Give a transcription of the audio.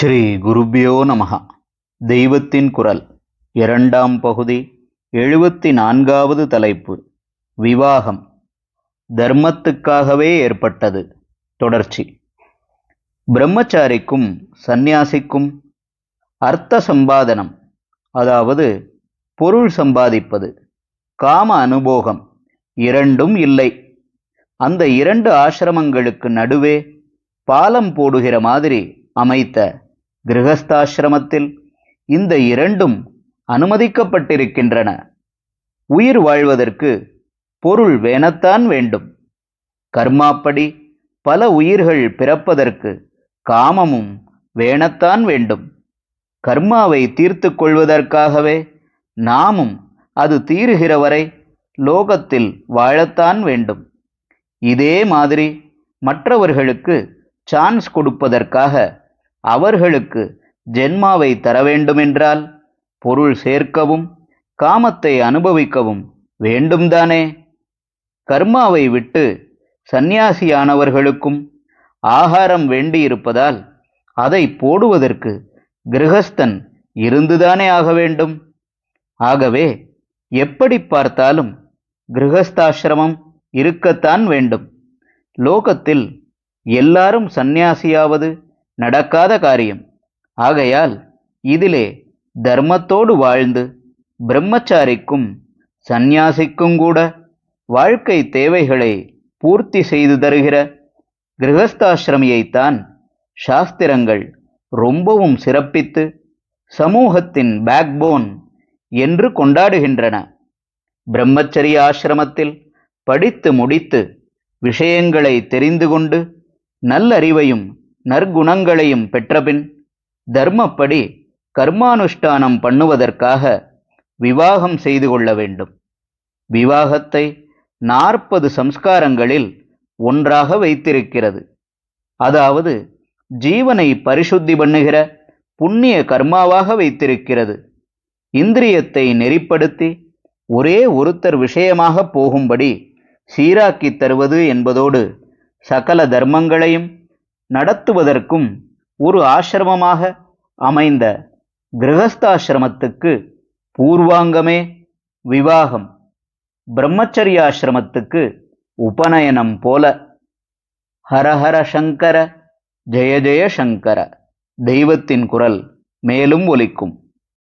ஸ்ரீ குருபியோ நமஹ. தெய்வத்தின் குரல். இரண்டாம் பகுதி எழுபத்தி நான்காவது தலைப்பு விவாகம். தர்மத்துக்காகவே ஏற்பட்டது. தொடர்ச்சி. பிரம்மச்சாரிக்கும் சந்நியாசிக்கும் அர்த்த சம்பாதனம் அதாவது பொருள் சம்பாதிப்பது காம அனுபோகம் இரண்டும் இல்லை. அந்த இரண்டு ஆசிரமங்களுக்கு நடுவே பாலம் போடுகிற மாதிரி அமைத்த கிரகஸ்தாசிரமத்தில் இந்த இரண்டும் அனுமதிக்கப்பட்டிருக்கின்றன. உயிர் வாழ்வதற்கு பொருள் வேணத்தான் வேண்டும். கர்மாப்படி பல உயிர்கள் பிறப்பதற்கு காமமும் வேணத்தான் வேண்டும். கர்மாவை தீர்த்து கொள்வதற்காகவே நாமும் அது தீருகிற வரை லோகத்தில் வாழத்தான் வேண்டும். இதே மாதிரி மற்றவர்களுக்கு சான்ஸ் கொடுப்பதற்காக அவர்களுக்கு ஜென்மாவை தர வேண்டுமென்றால் பொருள் சேர்க்கவும் காமத்தை அனுபவிக்கவும் வேண்டும்தானே? கர்மாவை விட்டு சந்நியாசியானவர்களுக்கும் ஆகாரம் வேண்டியிருப்பதால் அதை போடுவதற்கு கிரகஸ்தன் இருந்துதானே ஆக வேண்டும்? ஆகவே எப்படி பார்த்தாலும் கிரகஸ்தாசிரமம் இருக்கத்தான் வேண்டும். லோகத்தில் எல்லாரும் சந்நியாசியாவது நடக்காத காரியம். ஆகையால் இதிலே தர்மத்தோடு வாழ்ந்து பிரம்மச்சாரிக்கும் சந்நியாசிக்கும் கூட வாழ்க்கை தேவைகளை பூர்த்தி செய்து தருகிற கிரகஸ்தாசிரமியைத்தான் சாஸ்திரங்கள் ரொம்பவும் சிறப்பித்து சமூகத்தின் பேக்போன் என்று கொண்டாடுகின்றன. பிரம்மச்சரிய ஆசிரமத்தில் படித்து முடித்து விஷயங்களை தெரிந்து கொண்டு நல்லறிவையும் நற்குணங்களையும் பெற்றபின் தர்மப்படி கர்மானுஷ்டானம் பண்ணுவதற்காக விவாகம் செய்து கொள்ள வேண்டும். விவாகத்தை நாற்பது சம்ஸ்காரங்களில் ஒன்றாக வைத்திருக்கிறது. அதாவது ஜீவனை பரிசுத்தி பண்ணுகிற புண்ணிய கர்மாவாக வைத்திருக்கிறது. இந்திரியத்தை நெறிப்படுத்தி ஒரே ஒருத்தர் விஷயமாக போகும்படி சீராக்கித் தருவது என்பதோடு சகல தர்மங்களையும் நடத்துவதற்கும் ஒரு ஆசிரமமாக அமைந்த கிரகஸ்தாசிரமத்துக்கு பூர்வாங்கமே விவாகம். பிரம்மச்சரியாசிரமத்துக்கு உபநயனம் போல. ஹரஹர சங்கர ஜெய ஜெய சங்கர தெய்வத்தின் குரல் மேலும் ஒலிக்கும்.